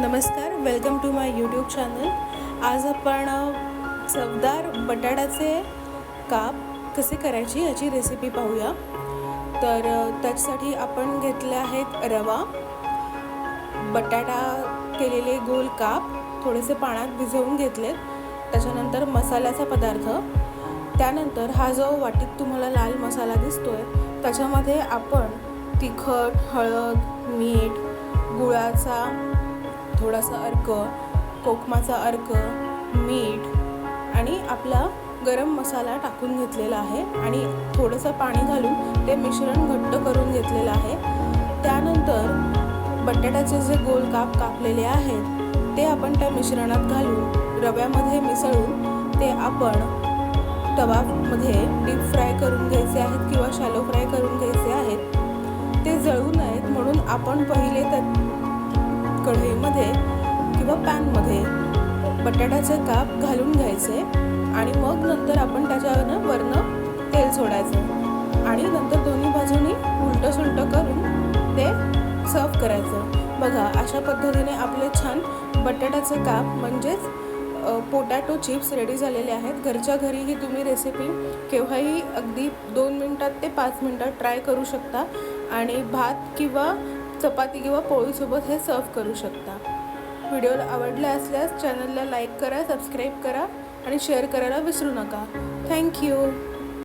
नमस्कार welcome to my YouTube channel आज आपण चवदार बटाट्याचे काप कसे करायची याची रेसिपी पाहूया. तर त्याच्यासाठी आपण घेतले आहेत रवा बटाटा केलेले गोल काप थोडेसे पाण्यात भिजवून घेतलेत. त्याच्यानंतर मसाल्याचा पदार्थ. त्यानंतर हा जो वाटीत तुम्हाला लाल मसाला दिसतोय त्याच्यामध्ये आपण तिखट हळद मीठ गुळाचा थोडासा अर्क कोकमाचा अर्क मीठ आणि आपला गरम मसाला टाकून घेतलेला आहे आणि थोडंसं पाणी घालून ते मिश्रण घट्ट करून घेतलेलं आहे. त्यानंतर बटाट्याचे जे गोल काप कापलेले आहेत ते आपण त्या मिश्रणात घालून रव्यामध्ये मिसळून ते आपण तवामध्ये डीप फ्राय करून घ्यायचे आहेत किंवा शॅलो फ्राय करून घ्यायचे आहेत. ते जळू नयेत म्हणून आपण पहिले त्या कढईमध्ये किंवा पॅनमध्ये बटाट्याचे काप घालून घ्यायचे आणि मग नंतर आपण त्याच्यावरनं वरनं तेल सोडायचं. आणि नंतर दोन्ही बाजूनी उलटं सुलटं करून ते सर्व करायचं. बघा अशा पद्धतीने आपले छान बटाट्याचे काप म्हणजेच पोटॅटो चिप्स रेडी झालेले आहेत. घरच्या घरीही तुम्ही रेसिपी केव्हाही अगदी दोन मिनटात ते पाच मिनटात ट्राय करू शकता. आणि भात किंवा चपाती किंवा पोळीसोबत हे सर्व करू शकता. व्हिडिओ आवडला असल्यास चॅनलला लाईक करा सबस्क्राईब करा आणि शेअर करायला विसरू नका. थँक्यू